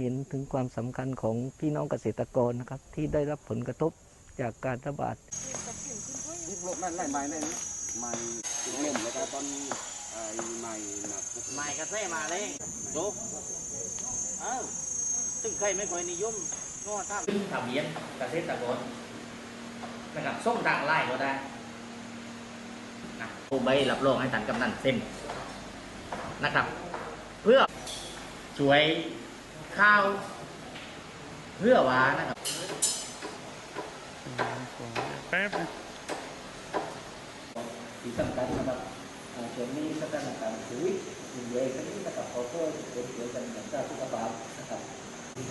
เห็นถึงความสำคัญของพี่น้องเกษตรกรนะครับ ที่ได้รับผลกระทบจากการระบาดนี่โลกนั่นไล่ไม้นั่นไม้ถึงลมแล้วก็ตอนไอ้ไม้นักไม้กระเซ่มาเลยโจเอ้าซึ่งใครไม่ค่อยนิยมก็ถ้าซึ่งทะเบียนเกษตรกรนะครับส่งทางไลน์ก็ได้นะโอใบรับรองให้ท่านกำนันเซ็นนะครับ เพื่อช่วย ข้าวเพื่อว่านะครับแป๊บที่สำคัญนะครับอ่าช่วงนี้สถานการณ์โควิดยิ่งใหญ่ขึ้นนะครับขอโทษคนเกี่ยวกันอย่างเจ้าสุขภาพนะครับง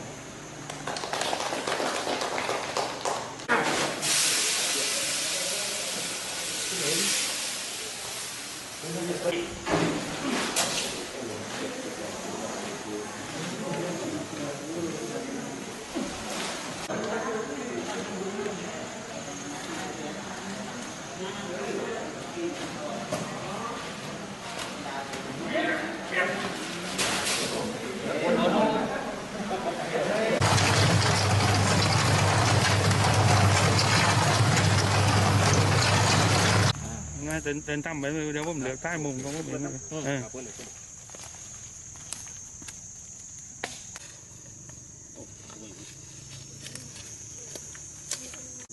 ่า ยเดินเดินตั้มไปเดี๋ยวผมเหลือใต้มุมของผมเองเออ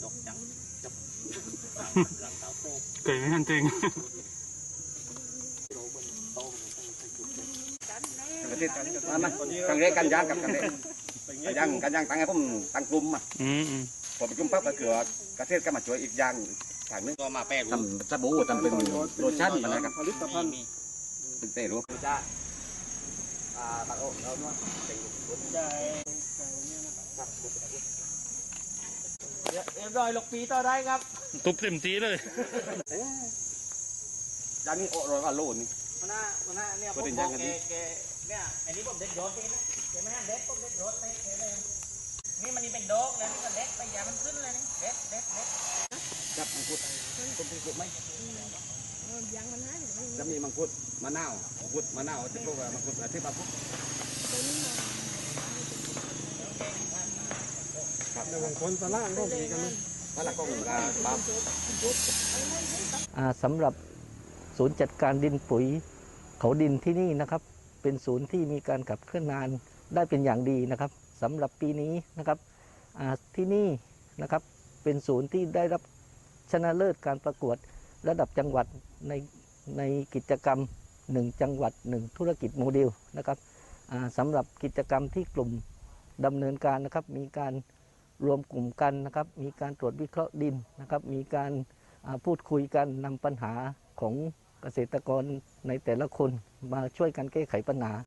ดอกจังจับหลัง เสาโตเก่งไม่ทันจริงประเทศนั่นนะกันเรกันยางกับกันเรกันยางกันยางตั้งให้ผมตั้งกลุ่มอะอืมอืมพอประชุมปั๊บก็คือเกษตรก็มาช่วยอีกอย่างทางนึงก็มาแปรรูปทำสบู่ทำเป็นโลชั่นนะครับผลิตภัณฑ์มีเป็นเตะรูปจ้าอ่าตักอกเราเนาะเป็นคนใจ เรียบร้อยลูกปีต่อได้ครับทุบเต็มทีเลยยางนี้โอ้ร้อยกว่าโลนี่มันน่ามันน่าเนี่ยผประมเด็นบยัอกงไงแกดีแกเนี่ยอันนี้ผมเด็ดยอดเองนะแกไม่ให้เด็ดผมเด็ดยอดเองเลยนี่มันนี่เป็นดอกแล้วนี่ก็เด็ดไปอย่ามันขึ้นเลยนี่เด็ดเด็ดเด็ดจับมังคุดต้นมังคุดไหมจะมีมังคุดมะนาวมังคุดมะนาวที่พวกมังคุดที่ปลาพุกครับบางคนตะล่างก็มีกันนะตะล่างก็มีกันปั๊บ อ่า สำหรับศูนย์จัดการดินปุ๋ยเขาดินที่นี่นะครับ เป็นศูนย์ที่มีการขับเคลื่อนงานได้เป็นอย่างดีนะครับสำหรับปีนี้นะครับที่นี่นะครับเป็นศูนย์ที่ได้รับชนะเลิศการประกวดระดับจังหวัดในในกิจกรรม 1 จังหวัด 1 ธุรกิจโมเดลนะครับสำหรับกิจกรรมที่กลุ่มดำเนินการนะครับมีการ รวมกลุ่มกันนะครับ มีการตรวจวิเคราะห์ดินนะครับ มีการพูดคุยกันนำปัญหาของเกษตรกรในแต่ละคนมาช่วยกันแก้ไขปัญหา